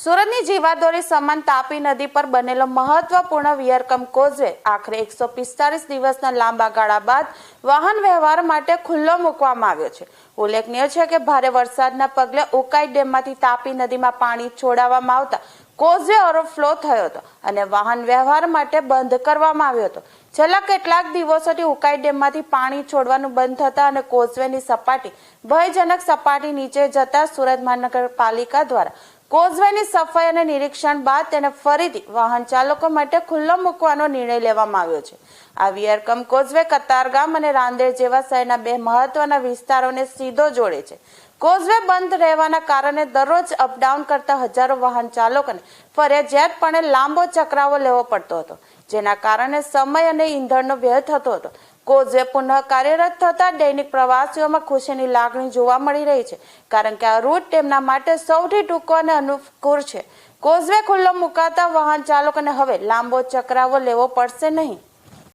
સુરતની જીવાદોરી સમાન તાપી નદી પર બનેલો મહત્વપૂર્ણ વિયરકમ કોઝવે આખરે એકસો પિસ્તાલીસ દિવસના લાંબા ગાળા બાદ વાહન વ્યવહાર માટે ખુલ્લો મૂકવામાં આવ્યો છે. ઉલ્લેખનીય છે કે ભારે વરસાદના પગલે ઉકાઈ ડેમમાંથી તાપી નદીમાં પાણી છોડાવવામાં આવતા કોઝવે ઓવરફ્લો થયો હતો અને વાહન વ્યવહાર માટે બંધ કરવામાં આવ્યો હતો. છેલ્લા કેટલાક દિવસોથી ઉકાઈ ડેમમાંથી પાણી છોડવાનું બંધ થતા અને કોઝવેની સપાટી ભયજનક સપાટી નીચે જતા સુરત મહાનગરપાલિકા દ્વારા કોઝવેની સફાઈ અને નિરીક્ષણ બાદ તેને ફરીથી વાહન ચાલકો માટે ખુલ્લો મૂકવાનો નિર્ણય લેવામાં આવ્યો છે. આ વિયરકમ કોઝવે, કતારગામ અને રાંદેર જેવા શહેરના બે મહત્વના વિસ્તારોને સીધો જોડે છે. કોઝવે બંધ રહેવાના કારણે દરરોજ અપડાઉન કરતા હજારો વાહન ચાલકોને ફરજિયાતપણે લાંબો ચક્રાવો લેવો પડતો હતો, જેના કારણે સમય અને ઈંધણનો વ્યય થતો હતો. કોઝવે પુનઃ કાર્યરત થતા દૈનિક પ્રવાસીઓમાં ખુશીની લાગણી જોવા મળી રહી છે, કારણ કે આ રૂટ તેમના માટે સૌથી ટૂંકો અને અનુકૂળ છે. કોઝવે ખુલ્લો મુકાતા વાહન ચાલકોને હવે લાંબો ચક્રાવો લેવો પડશે નહીં.